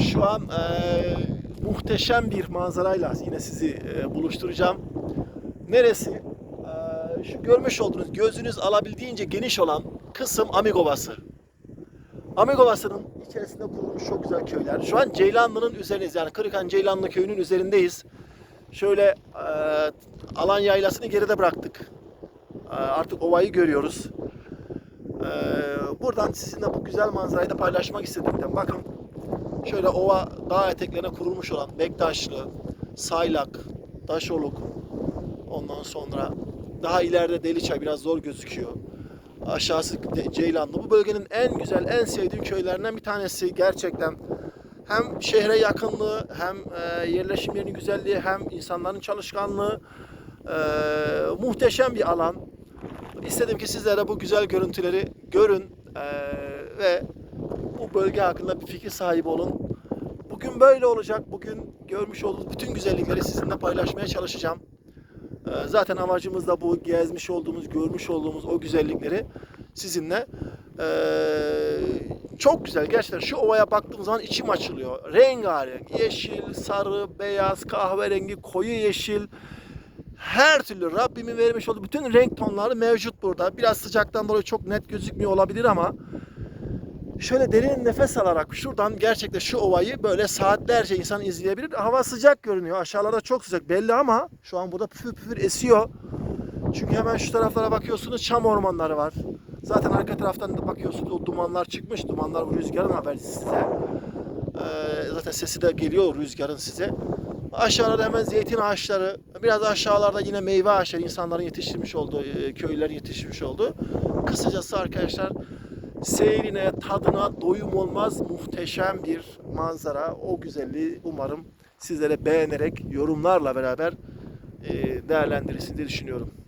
Şu an eee, muhteşem bir manzarayla yine sizi eee, buluşturacağım. Neresi? Eee, şu görmüş olduğunuz gözünüz alabildiğince geniş olan kısım Amigovası. Amigovası'nın içerisinde kurulmuş çok güzel köyler. Şu an Ceylanlı'nın üzerindeyiz. Yani Kırıkhan Ceylanlı köyünün üzerindeyiz. Şöyle eee, alan yaylasını geride bıraktık. Eee, artık ovayı görüyoruz. Eee, buradan sizinle bu güzel manzarayı da paylaşmak istedim. Bakın şöyle ova dağ eteklerine kurulmuş olan Bektaşlı, Saylak, Daşoluk, ondan sonra daha ileride Deliçay biraz zor gözüküyor. Aşağısı Ceylanlı. Bu bölgenin en güzel, en sevdiğim köylerinden bir tanesi gerçekten. Hem şehre yakınlığı, hem e, yerleşim yerinin güzelliği, hem insanların çalışkanlığı. e, muhteşem bir alan. İstedim ki sizlere bu güzel görüntüleri görün e, ve bu bölge hakkında bir fikir sahibi olun. Bugün böyle olacak. Bugün görmüş olduğunuz bütün güzellikleri sizinle paylaşmaya çalışacağım. Ee, Zaten amacımız da bu gezmiş olduğumuz, görmüş olduğumuz o güzellikleri sizinle ee, çok güzel gerçekten şu ovaya baktığım zaman içim açılıyor. Rengarenk, yeşil, sarı, beyaz, kahverengi, koyu yeşil her türlü Rabbimin vermiş olduğu bütün renk tonları mevcut burada. Biraz sıcaktan dolayı çok net gözükmüyor olabilir ama şöyle derin nefes alarak şuradan gerçekten şu ovayı böyle saatlerce insan izleyebilir. Hava sıcak görünüyor. Aşağılarda çok sıcak belli ama şu an burada püfür püfür esiyor. Çünkü hemen şu taraflara bakıyorsunuz çam ormanları var. Zaten arka taraftan da bakıyorsunuz o dumanlar çıkmış. Dumanlar bu rüzgarın habercisi size. Ee, zaten sesi de geliyor rüzgarın size. Aşağılarda hemen zeytin ağaçları, biraz aşağılarda yine meyve ağaçları insanların yetiştirmiş olduğu, e, köylülerin yetiştirmiş olduğu. Kısacası arkadaşlar seyrine, tadına doyum olmaz muhteşem bir manzara. O güzelliği umarım sizlere beğenerek yorumlarla beraber e, değerlendirilsin diye düşünüyorum.